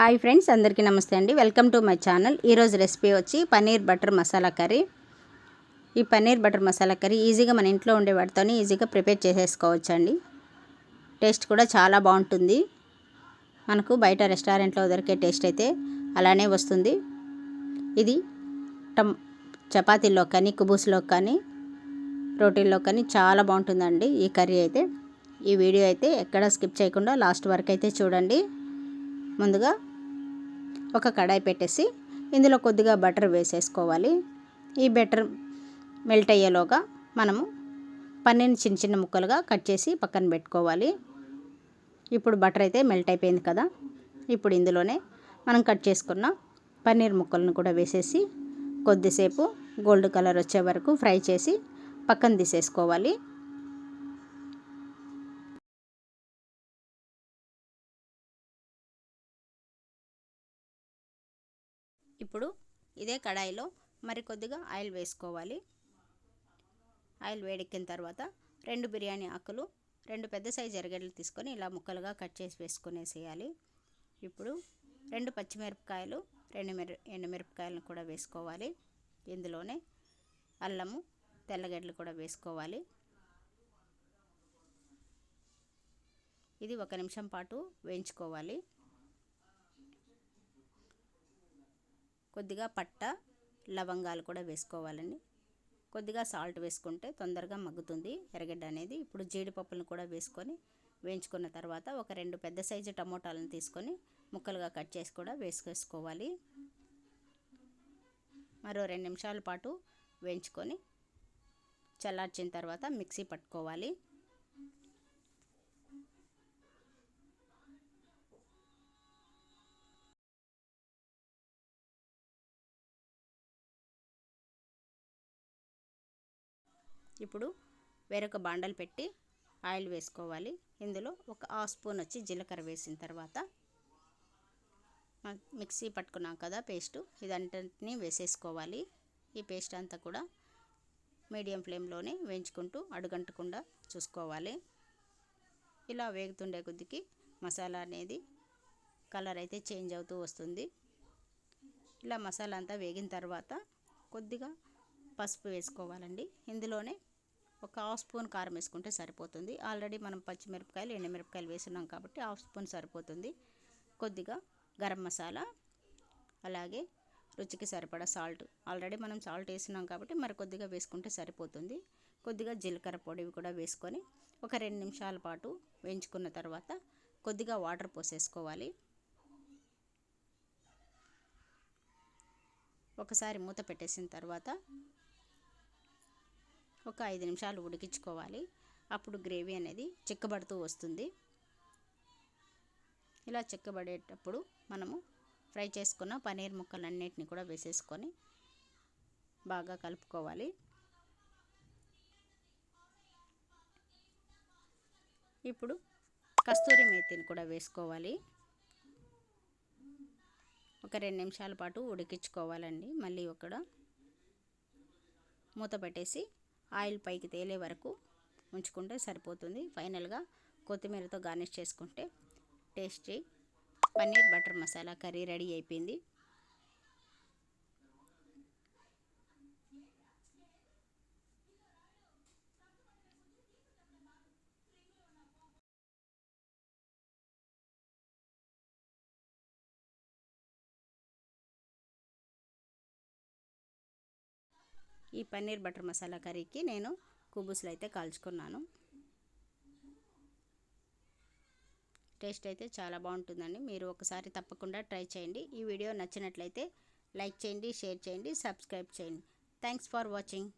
Hi friends అందరికీ నమస్తే అండి. Welcome to my channel. ఈరోజు రెసిపీ వచ్చి పన్నీర్ బటర్ మసాలా కర్రీ. ఈ పన్నీర్ బటర్ మసాలా కర్రీ ఈజీగా మన ఇంట్లో ఉండే వాటితోనే ఈజీగా ప్రిపేర్ చేసేసుకోవచ్చు అండి టేస్ట్ కూడా చాలా బాగుంటుంది. మనకు బయట రెస్టారెంట్లో దొరికే టేస్ట్ అయితే అలానే వస్తుంది. ఇది టమ్ చపాతీల్లో కానీ కుబూస్లో కానీ రోటీల్లో కానీ చాలా బాగుంటుందండి ఈ కర్రీ అయితే. ఈ వీడియో అయితే ఎక్కడ స్కిప్ చేయకుండా లాస్ట్ వరకు అయితే చూడండి. ముందుగా ఒక కడాయి పెట్టేసి ఇందులో కొద్దిగా బటర్ వేసేసుకోవాలి. ఈ బటర్ మెల్ట్ అయ్యేలోగా మనము పన్నీర్ని చిన్న చిన్న ముక్కలుగా కట్ చేసి పక్కన పెట్టుకోవాలి. ఇప్పుడు బటర్ అయితే మెల్ట్ అయిపోయింది కదా. ఇప్పుడు ఇందులోనే మనం కట్ చేసుకున్న పన్నీర్ ముక్కలను కూడా వేసేసి కొద్దిసేపు గోల్డ్ కలర్ వచ్చే వరకు ఫ్రై చేసి పక్కన తీసేసుకోవాలి. ఇప్పుడు ఇదే కడాయిలో మరి కొద్దిగా ఆయిల్ వేసుకోవాలి. ఆయిల్ వేడెక్కిన తర్వాత రెండు బిర్యానీ ఆకులు రెండు పెద్ద సైజు ఎరగడ్డలు తీసుకొని ఇలా ముక్కలుగా కట్ చేసి వేసుకునేసేయాలి. ఇప్పుడు రెండు పచ్చిమిరపకాయలు రెండు మిర ఎండుమిరపకాయలను కూడా వేసుకోవాలి. ఇందులోనే అల్లము తెల్లగడ్డలు కూడా వేసుకోవాలి. ఇది ఒక నిమిషం పాటు వేయించుకోవాలి. కొద్దిగా పట్ట లవంగాలు కూడా వేసుకోవాలండి. కొద్దిగా సాల్ట్ వేసుకుంటే తొందరగా మగ్గుతుంది. ఎర్రగడ్డ అనేది ఇప్పుడు జీడిపప్పులను కూడా వేసుకొని వేయించుకున్న తర్వాత ఒక రెండు పెద్ద సైజు టమోటాలను తీసుకొని ముక్కలుగా కట్ చేసి కూడా వేసుకేసుకోవాలి మరో రెండు నిమిషాల పాటు వేయించుకొని చల్లార్చిన తర్వాత మిక్సీ పట్టుకోవాలి. ఇప్పుడు వేరొక బాండలు పెట్టి ఆయిల్ వేసుకోవాలి. ఇందులో ఒక హాఫ్ స్పూన్ వచ్చి జీలకర్ర వేసిన తర్వాత మిక్సీ పట్టుకున్నాం కదా పేస్ట్. ఇదంతటిని వేసేసుకోవాలి. ఈ పేస్ట్ అంతా కూడా మీడియం ఫ్లేమ్లోనే వేయించుకుంటూ అడుగంటకుండా చూసుకోవాలి. ఇలా వేగుతుండే కొద్దికి మసాలా అనేది కలర్ అయితే చేంజ్ అవుతూ వస్తుంది. ఇలా మసాలా అంతా వేగిన తర్వాత కొద్దిగా పసుపు వేసుకోవాలండి. ఇందులోనే ఒక హాఫ్ స్పూన్ కారం వేసుకుంటే సరిపోతుంది. ఆల్రెడీ మనం పచ్చిమిరపకాయలు ఎండుమిరపకాయలు వేసున్నాం కాబట్టి హాఫ్ స్పూన్ సరిపోతుంది. కొద్దిగా గరం మసాలా అలాగే రుచికి సరిపడా సాల్ట్. ఆల్రెడీ మనం సాల్ట్ వేసినాం కాబట్టి మరి కొద్దిగా వేసుకుంటే సరిపోతుంది. కొద్దిగా జీలకర్ర పొడి కూడా వేసుకొని ఒక రెండు నిమిషాల పాటు వేయించుకున్న తర్వాత కొద్దిగా వాటర్ పోసేసుకోవాలి. ఒకసారి మూత పెట్టేసిన తర్వాత ఒక ఐదు నిమిషాలు ఉడికించుకోవాలి. అప్పుడు గ్రేవీ అనేది చిక్కబడుతూ వస్తుంది. ఇలా చిక్కబడేటప్పుడు మనము ఫ్రై చేసుకున్న పనీర్ ముక్కలన్నిటిని కూడా వేసేసుకొని బాగా కలుపుకోవాలి. ఇప్పుడు కస్తూరి మేతిని కూడా వేసుకోవాలి. ఒక రెండు నిమిషాల పాటు ఉడికించుకోవాలండి. మళ్ళీ ఒక మూత పెట్టేసి ఆయిల్ పైకి తేలే వరకు ఉంచుకుంటే సరిపోతుంది. ఫైనల్గా కొత్తిమీరతో గార్నిష్ చేసుకుంటే tasty. Paneer butter masala curry ready అయిపోయింది. ఈ పన్నీర్ బటర్ మసాలా కర్రీకి నేను కుబుసులు అయితే కాల్చుకున్నాను. టేస్ట్ అయితే చాలా బాగుంటుందండి. మీరు ఒకసారి తప్పకుండా ట్రై చేయండి. ఈ వీడియో నచ్చినట్లయితే లైక్ చేయండి షేర్ చేయండి సబ్స్క్రైబ్ చేయండి. Thanks for watching.